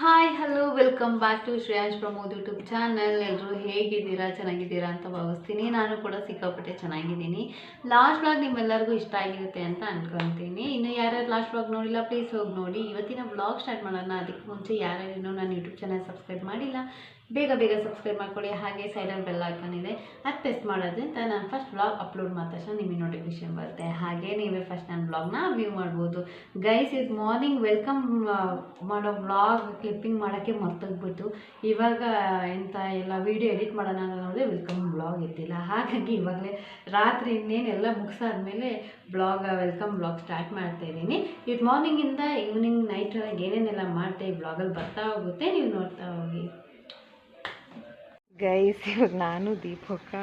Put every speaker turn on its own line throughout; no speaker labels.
Hi hello welcome back to Shreyansh Pramod YouTube channel ಎಲ್ಲರೂ ಹೇಗಿದ್ದೀರಾ? ಚೆನ್ನಾಗಿದ್ದೀರಾ ಅಂತ ಭಾವಿಸ್ತೀನಿ. ನಾನು ಕೂಡ ಸಿಕ್ಕಾಪಟ್ಟೆ ಚೆನ್ನಾಗಿದ್ದೀನಿ. ಲಾಸ್ಟ್ ಬ್ಲಾಗ್ ನಿಮ್ಮೆಲ್ಲರಿಗೂ ಇಷ್ಟ ಆಗಿರುತ್ತೆ ಅಂತ ಅನ್ಕೊಂತೀನಿ. ಇನ್ನು ಯಾರ್ಯಾರು ಲಾಸ್ಟ್ ಬ್ಲಾಗ್ ನೋಡಿಲ್ಲ ಪ್ಲೀಸ್ ಹೋಗಿ ನೋಡಿ. ಇವತ್ತಿನ ಬ್ಲಾಗ್ ಸ್ಟಾರ್ಟ್ ಮಾಡೋಣ. ಅದಕ್ಕೆ ಮುಂಚೆ ಯಾರ್ಯಾರು ಇನ್ನೂ ನಾನು ಯೂಟ್ಯೂಬ್ ಚಾನಲ್ ಸಬ್ಸ್ಕ್ರೈಬ್ ಮಾಡಿಲ್ಲ, ಬೇಗ ಬೇಗ ಸಬ್ಸ್ಕ್ರೈಬ್ ಮಾಡ್ಕೊಳ್ಳಿ. ಹಾಗೆ ಸೈಡಲ್ಲಿ ಬೆಲ್ ಐಕಾನ್ ಇದೆ. ಅದು ಪ್ರೆಸ್ ಮಾಡೋದ್ರಿಂದ ನಾನು ಫಸ್ಟ್ ಬ್ಲಾಗ್ ಅಪ್ಲೋಡ್ ಮಾಡಿದ ತಕ್ಷಣ ನಿಮಗೆ ನೋಟಿಫಿಕೇಶನ್ ಬರುತ್ತೆ. ಹಾಗೆ ನೀವೇ ಫಸ್ಟ್ ನನ್ನ ಬ್ಲಾಗ್ನ ವ್ಯೂ ಮಾಡ್ಬೋದು. ಗೈಸ್ ಇದು ಮಾರ್ನಿಂಗ್ ವೆಲ್ಕಮ್ ಮಾಡೋ ವ್ಲಾಗ್ ಕ್ಲಿಪ್ಪಿಂಗ್ ಮಾಡೋಕ್ಕೆ ಮರ್ತೋಗ್ಬಿಟ್ಟು ಇವಾಗ ಎಂಥ ಎಲ್ಲ ವೀಡಿಯೋ ಎಡಿಟ್ ಮಾಡೋಣ ನೋಡಿದ್ರೆ ವೆಲ್ಕಮ್ ಬ್ಲಾಗ್ ಇದ್ದಿಲ್ಲ. ಹಾಗಾಗಿ ಇವಾಗಲೇ ರಾತ್ರಿ ಇನ್ನೇನೆಲ್ಲ ಮುಗಿಸಾದ್ಮೇಲೆ ಬ್ಲಾಗ್ ವೆಲ್ಕಮ್ ಬ್ಲಾಗ್ ಸ್ಟಾರ್ಟ್ ಮಾಡ್ತಾ ಇದ್ದೀನಿ. ಇದು ಮಾರ್ನಿಂಗಿಂದ ಈವ್ನಿಂಗ್ ನೈಟ್ವರೆಗೆ ಏನೇನೆಲ್ಲ ಮಾಡ್ತೆ ಈ ಬ್ಲಾಗಲ್ಲಿ ಬರ್ತಾ ಹೋಗುತ್ತೆ, ನೀವು ನೋಡ್ತಾ ಹೋಗಿ.
ಗೈಸ್ ಇವಾಗ ನಾನು ದೀಪಕ್ಕ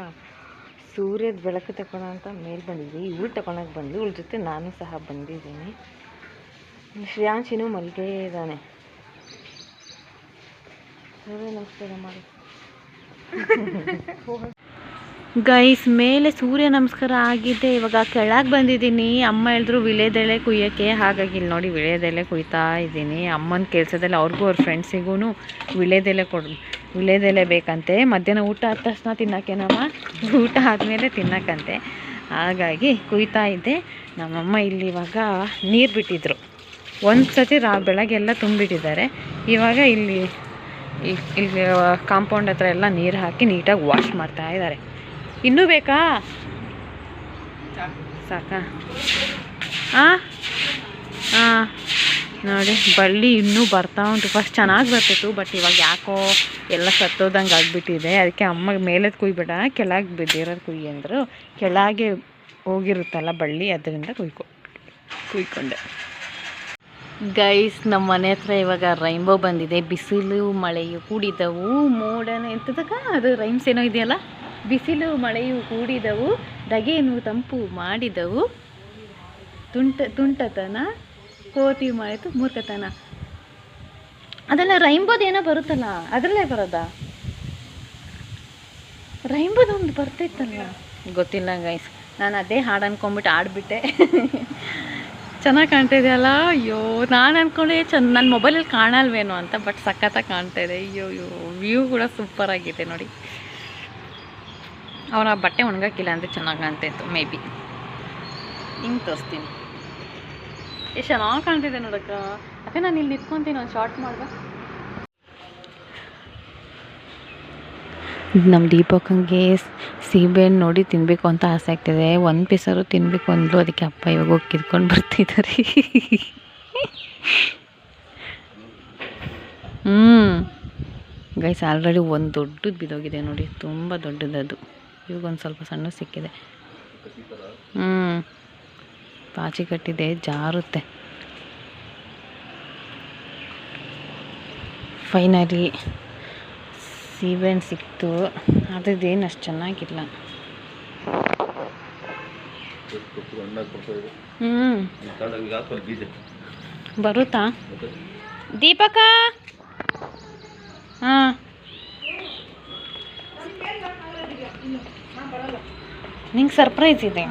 ಸೂರ್ಯದ ಬೆಳಕು ತಗೊಳ್ಳೋ ಅಂತ ಮೇಲೆ ಬಂದಿದ್ವಿ. ಇವಳು ತಗೊಳಕ್ಕೆ ಬಂದ್ಲು. ಇವಳ ಜೊತೆ ನಾನು ಸಹ ಬಂದಿದ್ದೀನಿ. ಶ್ರೇಯಾಂಶಿನೂ ಮಲ್ಗೆ ಇದ್ದಾನೆ. ಸೂರ್ಯ ನಮಸ್ಕಾರ ಮಾಡಿ ಗೈಸ್ ಮೇಲೆ ಸೂರ್ಯ ನಮಸ್ಕಾರ ಆಗಿದೆ. ಇವಾಗ ಕೆಳಗೆ ಬಂದಿದ್ದೀನಿ. ಅಮ್ಮ ಹೇಳಿದ್ರು ವಿಳೆದೆಳೆ ಕುಯ್ಯೋಕ್ಕೆ. ಹಾಗಾಗಿ ಇಲ್ಲಿ ನೋಡಿ ವಿಳೆದೆಲೆ ಕುಯ್ತಾ ಇದ್ದೀನಿ. ಅಮ್ಮನ ಕೆಲಸದಲ್ಲಿ ಅವ್ರಿಗೂ ಅವ್ರ ಫ್ರೆಂಡ್ಸಿಗೂ ವಿಳೆದೆಲೆ ಕೊಡ್ ವಿಳೆದೆಲೆ ಬೇಕಂತೆ. ಮಧ್ಯಾಹ್ನ ಊಟ ಆದ ತಕ್ಷಣ ತಿನ್ನೋಕ್ಕೇನಮ್ಮ ಊಟ ಆದಮೇಲೆ ತಿನ್ನಕ್ಕಂತೆ. ಹಾಗಾಗಿ ಕುಯ್ತಾ ಇದ್ದೆ. ನಮ್ಮಮ್ಮ ಇಲ್ಲಿ ಇವಾಗ ನೀರು ಬಿಟ್ಟಿದ್ರು. ಒಂದು ಸತಿ ರಾ, ಬೆಳಗ್ಗೆಲ್ಲ ತುಂಬಿಟ್ಟಿದ್ದಾರೆ. ಇವಾಗ ಇಲ್ಲಿ ಇಲ್- ಇಲ್ಲಿ ಕಾಂಪೌಂಡ್ ಹತ್ರ ಎಲ್ಲ ನೀರು ಹಾಕಿ ನೀಟಾಗಿ ವಾಶ್ ಮಾಡ್ತಾ ಇದ್ದಾರೆ ಇನ್ನೂ ಬೇಕಾ? ಸಾಕಾ? ಹಾಂ ಹಾಂ ನೋಡಿ, ಬಳ್ಳಿ ಇನ್ನೂ ಬರ್ತಾ ಉಂಟು. ಫಸ್ಟ್ ಚೆನ್ನಾಗಿ ಬರ್ತಿತ್ತು, ಬಟ್ ಇವಾಗ ಯಾಕೋ ಎಲ್ಲ ಸತ್ತೋದಂಗೆ ಆಗಿಬಿಟ್ಟಿದೆ. ಅದಕ್ಕೆ ಅಮ್ಮಗೆ ಮೇಲೆದ್ದು ಕುಯ್ಬೇಡ, ಕೆಳಗೆ ಬಿದ್ದಿರೋದು ಕುಯ್ಯಿ ಅಂದರು. ಕೆಳಗೆ ಹೋಗಿರುತ್ತಲ್ಲ ಬಳ್ಳಿ, ಅದರಿಂದ ಕುಯ್ಕೊ, ಕುಯ್ಕೊಂಡೆ. ಗೈಸ್, ನಮ್ಮ ಮನೆ ಹತ್ರ ಇವಾಗ ರೈನ್ಬೋ ಬಂದಿದೆ. ಬಿಸಿಲು, ಮಳೆಯು ಕೂಡಿದವು. ಮೋಡನ ಎಂತದಕ್ಕ ಅದು ರೈಮ್ಸ್ ಏನೋ ಇದೆಯಲ್ಲ? ಬಿಸಿಲು, ಮಳೆಯು ಕೂಡಿದವು. ದಗೆಯನ್ನು ತಂಪು ಮಾಡಿದವು. ತುಂಟ, ತುಂಟತನ, ಕೋತಿ ಮಾಡಿತು ಮೂರ್ಖತನ. ಅದೆಲ್ಲ ರೈನ್ಬೋದ್ ಏನೋ ಬರುತ್ತಲ್ಲ? ಅದರಲ್ಲೇ ಬರೋದಾ? ರೈನ್ಬೋದ್ ಒಂದು ಬರ್ತಿತ್ತಲ್ಲ ಗೊತ್ತಿಲ್ಲ ಗೈಸ್. ನಾನು ಅದೇ ಹಾಡು ಅನ್ಕೊಂಬಿಟ್ಟು ಆಡ್ಬಿಟ್ಟೆ ಚೆನ್ನಾಗಿ ಕಾಣ್ತಾ ಇದೆಯಲ್ಲ? ಅಯ್ಯೋ, ನಾನು ಅಂದ್ಕೊಂಡೆ ಚೆನ್ನ ನನ್ನ ಮೊಬೈಲಲ್ಲಿ ಕಾಣಲ್ವೇನೋ ಅಂತ ಬಟ್ ಸಖತ್ತಾಗಿ ಕಾಣ್ತಾ ಇದೆ. ಅಯ್ಯೋ ಅಯ್ಯೋ ವ್ಯೂ ಕೂಡ ಸೂಪರ್ ಆಗಿದೆ ನೋಡಿ. ಅವನ ಬಟ್ಟೆ ಒಣಗಾಕಿಲ್ಲ ಅಂದರೆ ಚೆನ್ನಾಗಿ ಕಾಣ್ತಾ ಇತ್ತು ಮೇ ಬಿ ಹಿಂಗೆ ತೋರಿಸ್ತೀನಿ. ಎಷ್ಟು ಚೆನ್ನಾಗಿ ಕಾಣ್ತಿದೆ ನೋಡಕ್ಕ. ಅದೇ ನಾನು ಇಲ್ಲಿ ನಿಂತ್ಕೊತೀನಿ, ಒಂದು ಶಾರ್ಟ್ ಮಾಡ್ದೆ. ನಮ್ಮ ದೀಪಕ್ಕಂಗೆ ಸೀಬೆಹಣ್ಣು ನೋಡಿ ತಿನ್ನಬೇಕು ಅಂತ ಆಸೆ ಆಗ್ತಿದೆ. ಒಂದು ಪೀಸರು ತಿನ್ನಬೇಕು ಅಂದರು ಅದಕ್ಕೆ ಅಪ್ಪ ಇವಾಗ ಹೋಗಿ ಕಿತ್ಕೊಂಡು ಬರ್ತಿದ್ದಾರೆ ಹ್ಞೂ ಗೈಸ್ ಆಲ್ರೆಡಿ ಒಂದು ದೊಡ್ಡದು ಬಿದ್ದೋಗಿದೆ ನೋಡಿ. ತುಂಬ ದೊಡ್ಡದದು. ಇವಾಗ ಒಂದು ಸ್ವಲ್ಪ ಸಣ್ಣ ಸಿಕ್ಕಿದೆ. ಹ್ಞೂ ಪಾಚಿ ಕಟ್ಟಿದೆ, ಜಾರುತ್ತೆ. ಫೈನಲಿ ಸೀಬೆಹಣ್ಣು ಸಿಕ್ತು. ಅದ್ರದ್ದೇನು ಅಷ್ಟು ಚೆನ್ನಾಗಿಲ್ಲ. ಹ್ಞೂ ಬರುತ್ತಾ? ದೀಪಕ? ಹಾಂ. ನಿಂಗೆ ಸರ್ಪ್ರೈಸ್ ಇದೆ.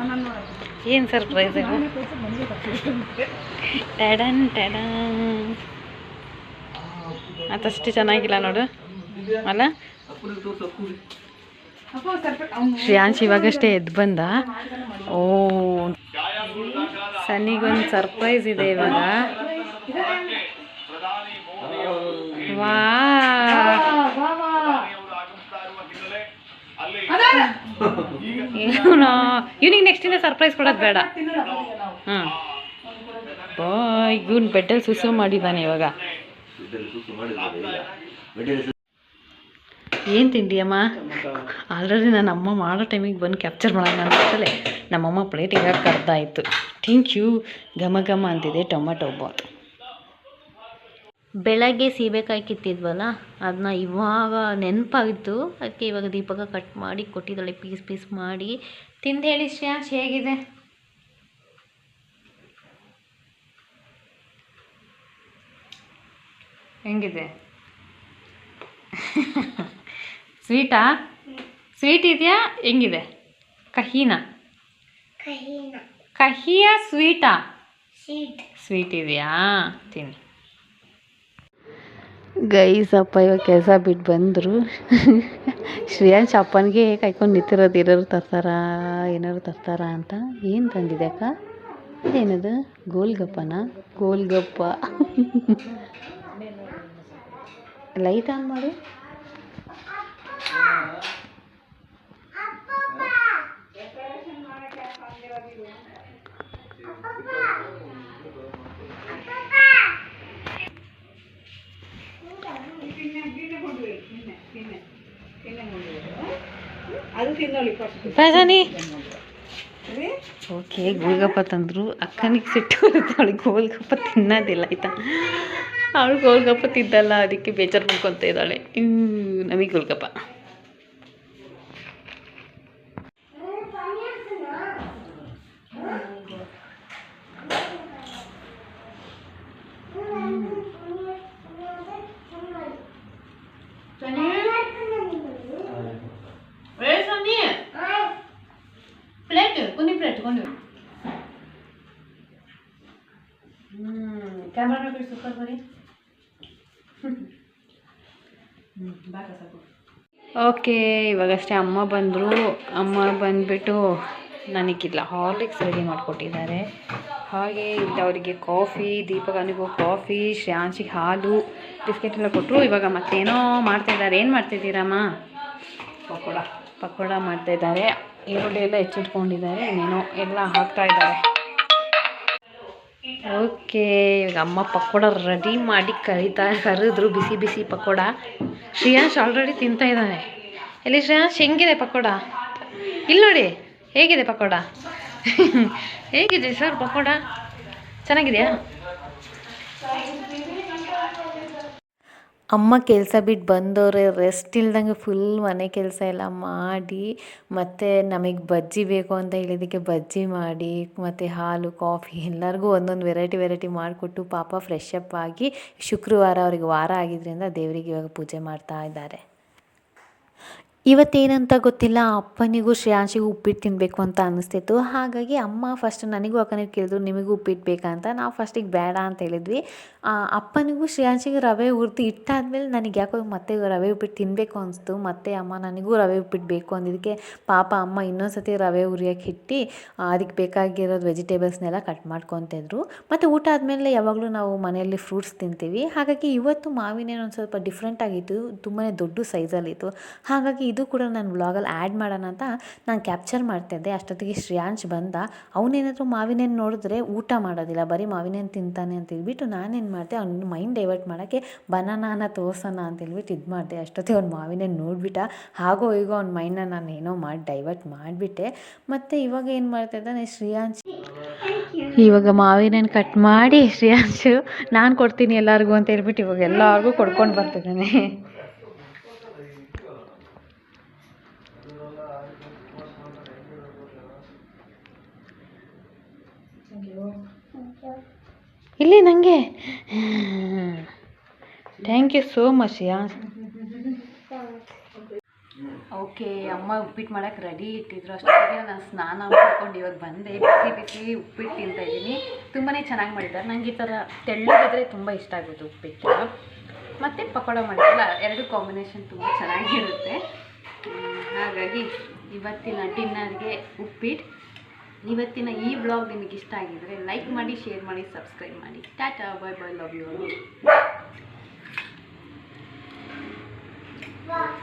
ಏನು ಸರ್ಪ್ರೈಸ್ ಇದೆ? ಟಡನ್ ಟಡನ್. ಅದಷ್ಟು ಚೆನ್ನಾಗಿಲ್ಲ ನೋಡು. ಅಲ್ಲ? ಶ್ರೇಯಾಂಶ್ ಇವಾಗಷ್ಟೇ ಎದ್ದು ಬಂದ. ಓ. ಸನ್ನಿಗೊಂದು ಸರ್ಪ್ರೈಸ್ ಇದೆ ಇವಾಗ. ವಾ ಇವನು ಇವನಿಗೆ ನೆಕ್ಸ್ಟ್ ಇಂದ ಸರ್ಪ್ರೈಸ್ ಕೊಡೋದು ಬೇಡ. ಹ್ಞೂ ಇವನ್ ಇವನು ಬೆಡ್ಡಲ್ಲಿ ಸುಸು ಮಾಡಿದ್ದಾನೆ ಇವಾಗ. ಏನು ತಿಂಡಿಯಮ್ಮ ಆಲ್ರೆಡಿ ನನ್ನ ಅಮ್ಮ ಮಾಡೋ ಟೈಮಿಗೆ ಬಂದು ಕ್ಯಾಪ್ಚರ್ ಮಾಡೋಣ ಅಂತಲೇ ನಮ್ಮಮ್ಮ ಪ್ಲೇಟಿಗೆ ಹಾಕಿ ಕರ್ದಾಯಿತು ಥ್ಯಾಂಕ್ ಯು ಘಮ ಘಮ ಅಂತಿದೆ ಟೊಮೆಟೊ ಬಾತ್ ಬೆಳಗ್ಗೆ ಸೀಬೆಕಾಯಿ ಕಿತ್ತಿದ್ವಲ್ಲ ಅದನ್ನ ಇವಾಗ ನೆನಪಾಗಿತ್ತು ಅದಕ್ಕೆ ಇವಾಗ ದೀಪಕ ಕಟ್ ಮಾಡಿ ಕೊಟ್ಟಿದ್ದಾಳೆ ಪೀಸ್ ಪೀಸ್ ಮಾಡಿ. ತಿಂದು ಹೇಳಿ ಶ್ರೇಯಾಂಶ್, ಹೇಗಿದೆ? ಹೆಂಗಿದೆ? ಸ್ವೀಟಾ ಸ್ವೀಟ್ ಇದೆಯಾ? ಹೆಂಗಿದೆ? ಕಹಿನಾ? ಕಹಿಯಾ ಸ್ವೀಟಾ ಸ್ವೀಟ್ ಇದೆಯಾ? ತಿನ್ನಿ. ಗೈಸ್ ಅಪ್ಪ ಇವಾಗ ಕೆಲಸ ಬಿಟ್ಟು ಬಂದರು. ಶ್ರೇಯಾಂಶ್ ಅಪ್ಪನಿಗೆ ಕಾಯ್ಕೊಂಡು ನಿಂತಿರೋದು ಏನಾದ್ರು ತರ್ತಾರಾ ಏನಾದ್ರು ತರ್ತಾರಾ ಅಂತ ಏನು ತಂದಿದೆ ಅಕ್ಕ? ಏನದು? ಗೋಲ್ಗಪ್ಪನ? ಗೋಲ್ಗಪ್ಪ. ಲೈಟ್ ಆನ್ ಮಾಡು. ಓಕೆ ಗೋಲ್ಗಪ್ಪ ತಂದರು. ಅಕ್ಕನಿಗೆ ಸಿಟ್ಟು ಬರುತ್ತೆ ಅವಳಿಗೆ ಗೋಲ್ಗಪ್ಪ ತಿನ್ನೋದಿಲ್ಲ ಆಯ್ತಾ? ಅವಳು ಗೋಲ್ಗಪ್ಪ ತಿದ್ದಲ್ಲ ಅದಕ್ಕೆ ಬೇಜಾರು ಮಾಡ್ಕೊತ ಇದ್ದಾಳೆ. ಇನ್ನು ನಮಗೆ ಗೋಲ್ಗಪ್ಪ ಪ್ಲೇಟ್ ಕುನಿ ಪ್ಲೇಟ್ ಕೊಂಡು ಕ್ಯಾಮ್ರಾ ಬಿಟ್ಟು ಸೂಪರ್ ಬರೀ ಓಕೆ ಇವಾಗಷ್ಟೇ ಅಮ್ಮ ಬಂದರು. ಅಮ್ಮ ಬಂದುಬಿಟ್ಟು ನನಗಿಲ್ಲ ಹಾರ್ಲಿಕ್ಸ್ ರೆಡಿ ಮಾಡಿಕೊಟ್ಟಿದ್ದಾರೆ. ಹಾಗೆ ಇಲ್ಲಿ ಅವರಿಗೆ ಕಾಫಿ ದೀಪಗಾನಿಗೂ ಕಾಫಿ ಶ್ರೇಯಾಂಶಿಗೆ ಹಾಲು ಬಿಸ್ಕೆಟ್ ಎಲ್ಲ ಕೊಟ್ಟರು ಇವಾಗ ಮತ್ತೇನೋ ಮಾಡ್ತಾಯಿದ್ದಾರೆ ಏನು ಮಾಡ್ತಿದ್ದೀರಮ್ಮ ಪಕೋಡ. ಪಕೋಡ ಮಾಡ್ತಾಯಿದ್ದಾರೆ ಈರುಳ್ಳಿ ಎಲ್ಲ ಹೆಚ್ಚಿಟ್ಕೊಂಡಿದ್ದಾರೆ. ಇನ್ನೇನೋ ಎಲ್ಲ ಹಾಕ್ತಾ ಇದ್ದಾರೆ. ಓಕೆ, ಇವಾಗ ಅಮ್ಮ ಪಕೋಡ ರೆಡಿ ಮಾಡಿ ಕರಿತಾ ಕರೆದ್ರು ಬಿಸಿ ಬಿಸಿ ಪಕೋಡ. ಶ್ರೇಯಾಂಶ್ ಆಲ್ರೆಡಿ ತಿಂತಾ ಇದ್ದಾನೆ. ಎಲ್ಲಿ ಶ್ರೇಯಾಂಶ್, ಹೆಂಗಿದೆ ಪಕೋಡ? ಇಲ್ಲಿ ನೋಡಿ, ಹೇಗಿದೆ ಪಕೋಡ? ಹೇಗಿದೆ ಸರ್ ಪಕೋಡ? ಚೆನ್ನಾಗಿದೆಯಾ? ಅಮ್ಮ ಕೆಲಸ ಬಿಟ್ಟು ಬಂದವ್ರೆ ರೆಸ್ಟ್ ಇಲ್ದಂಗೆ ಫುಲ್ ಮನೆ ಕೆಲಸ ಎಲ್ಲ ಮಾಡಿ, ಮತ್ತು ನಮಗೆ ಬಜ್ಜಿ ಬೇಕು ಅಂತ ಹೇಳಿದ್ದಕ್ಕೆ ಬಜ್ಜಿ ಮಾಡಿ, ಮತ್ತು ಹಾಲು, ಕಾಫಿ ಎಲ್ಲರಿಗೂ ಒಂದೊಂದು ವೆರೈಟಿ ವೆರೈಟಿ ಮಾಡಿಕೊಟ್ಟು ಪಾಪ ಫ್ರೆಶ್ ಅಪ್ ಆಗಿ ಶುಕ್ರವಾರ ಅವ್ರಿಗೆ ವಾರ ಆಗಿದ್ದರಿಂದ ದೇವರಿಗೆ ಇವಾಗ ಪೂಜೆ ಮಾಡ್ತಾ ಇದ್ದಾರೆ. ಇವತ್ತೇನಂತ ಗೊತ್ತಿಲ್ಲ, ಅಪ್ಪನಿಗೂ ಶ್ರೇಯಾಂಶಿಗೂ ಉಪ್ಪಿಟ್ಟು ತಿನ್ನಬೇಕು ಅಂತ ಅನ್ನಿಸ್ತಿತ್ತು. ಹಾಗಾಗಿ ಅಮ್ಮ ಫಸ್ಟ್ ನನಗೂ ಅಕ್ಕನಿಗೆ ಕೇಳಿದ್ರು, ನಿಮಗೂ ಉಪ್ಪಿಟ್ಟು ಬೇಕಾ ಅಂತ? ನಾವು ಫಸ್ಟಿಗೆ ಬೇಡ ಅಂತ ಹೇಳಿದ್ವಿ. ಅಪ್ಪನಿಗೂ ಶ್ರೇಯಾಂಶಿಗೂ ರವೆ ಹುರಿದು ಇಟ್ಟಾದ್ಮೇಲೆ ನನಗೆ ಯಾಕೋ ಮತ್ತೆ ರವೆ ಉಪ್ಪಿಟ್ಟು ತಿನ್ನಬೇಕು ಅನಿಸ್ತು. ಮತ್ತೆ ಅಮ್ಮ, ನನಗೂ ರವೆ ಉಪ್ಪಿಟ್ಟು ಬೇಕು ಅಂದಿದ್ದಕ್ಕೆ ಪಾಪ ಅಮ್ಮ ಇನ್ನೊಂದು ಸತಿ ರವೆ ಉರಿಯೋಕ್ಕೆ ಇಟ್ಟು ಅದಕ್ಕೆ ಬೇಕಾಗಿರೋದು ವೆಜಿಟೇಬಲ್ಸ್ನೆಲ್ಲ ಕಟ್ ಮಾಡ್ಕೊತಿದ್ರು ಮತ್ತು ಊಟ ಆದಮೇಲೆ ಯಾವಾಗಲೂ ನಾವು ಮನೆಯಲ್ಲಿ ಫ್ರೂಟ್ಸ್ ತಿಂತೀವಿ. ಹಾಗಾಗಿ ಇವತ್ತು ಮಾವಿನ ಹಣ್ಣು ಒಂದು ಸ್ವಲ್ಪ ಡಿಫ್ರೆಂಟ್ ಆಗಿತ್ತು ತುಂಬಾ ದೊಡ್ಡ ಸೈಜಲ್ಲಿತ್ತು ಹಾಗಾಗಿ ಇದು ಕೂಡ ನಾನು ವ್ಲಾಗಲ್ಲಿ ಆ್ಯಡ್ ಮಾಡೋಣ ಅಂತ ನಾನು ಕ್ಯಾಪ್ಚರ್ ಮಾಡ್ತಿದ್ದೆ ಅಷ್ಟೊತ್ತಿಗೆ ಶ್ರೇಯಾಂಶ್ ಬಂದ. ಅವನೇನಾದರೂ ಮಾವಿನ ಹಣ್ಣು ನೋಡಿದ್ರೆ ಊಟ ಮಾಡೋದಿಲ್ಲ, ಬರೀ ಮಾವಿನ ಹಣ್ಣು ತಿಂತಾನೆ ಅಂತ ಹೇಳ್ಬಿಟ್ಟು ನಾನೇನು ಮಾಡಿದೆ, ಅವ್ನ ಮೈಂಡ್ ಡೈವರ್ಟ್ ಮಾಡೋಕ್ಕೆ ಬನಾನಾನ ತೋರ್ಸೋಣ ಅಂತ ಹೇಳ್ಬಿಟ್ಟು ಇದು ಮಾಡಿದೆ. ಅಷ್ಟೊತ್ತಿಗೆ ಅವ್ನು ಮಾವಿನ ಹಣ್ಣು ನೋಡಿಬಿಟ್ಟ. ಹಾಗೋ ಹೀಗೋ ಅವ್ನ ಮೈಂಡನ್ನ ನಾನು ಏನೋ ಮಾಡಿ ಡೈವರ್ಟ್ ಮಾಡಿಬಿಟ್ಟೆ. ಮತ್ತು ಇವಾಗ ಏನು ಮಾಡ್ತಾ ಇದ್ದಾನೆ ಶ್ರೇಯಾಂಶ್? ಇವಾಗ ಮಾವಿನ ಹಣ್ಣು ಕಟ್ ಮಾಡಿ ಶ್ರೇಯಾಂಶು ನಾನು ಕೊಡ್ತೀನಿ ಎಲ್ಲರಿಗೂ ಅಂತ ಹೇಳ್ಬಿಟ್ಟು ಇವಾಗ ಎಲ್ಲರಿಗೂ ಕೊಡ್ಕೊಂಡು ಬರ್ತಿದ್ದಾನೆ. ಇಲ್ಲಿ ನನಗೆ thank you so much yeah okay ಅಮ್ಮ ಉಪ್ಪಿಟ್ಟು ಮಾಡೋಕೆ ರೆಡಿ ಇಟ್ಟಿದ್ರು. ಅಷ್ಟೊತ್ತಿಗೆ ನಾನು ಸ್ನಾನ ಮಾಡ್ಕೊಂಡು ಇವಾಗ ಬಂದೆ. ಬಿಸಿ ಬಿಸಿ ಉಪ್ಪಿಟ್ಟು ತಿಂತಾ ಇದ್ದೀನಿ. ತುಂಬಾ ಚೆನ್ನಾಗಿ ಮಾಡಿದ್ದಾರೆ. ನನಗೆ ಈ ಥರ ತೆಳ್ಳಗಿದ್ರೆ ತುಂಬ ಇಷ್ಟ ಆಗುತ್ತೆ ಉಪ್ಪಿಟ್ಟು. ಮತ್ತು ಪಕೋಡ ಮಾಡಿದ್ರಲ್ಲ, ಎರಡು ಕಾಂಬಿನೇಷನ್ ತುಂಬ ಚೆನ್ನಾಗಿರುತ್ತೆ. ಹಾಗಾಗಿ ಇವತ್ತಿನ ಡಿನ್ನರ್ಗೆ ಉಪ್ಪಿಟ್ಟು. ಇವತ್ತಿನ ಈ ಬ್ಲಾಗ್ ನಿಮಗೆ ಇಷ್ಟ ಆಗಿದ್ರೆ ಲೈಕ್ ಮಾಡಿ ಶೇರ್ ಮಾಡಿ ಸಬ್ಸ್ಕ್ರೈಬ್ ಮಾಡಿ. Tata bye bye love you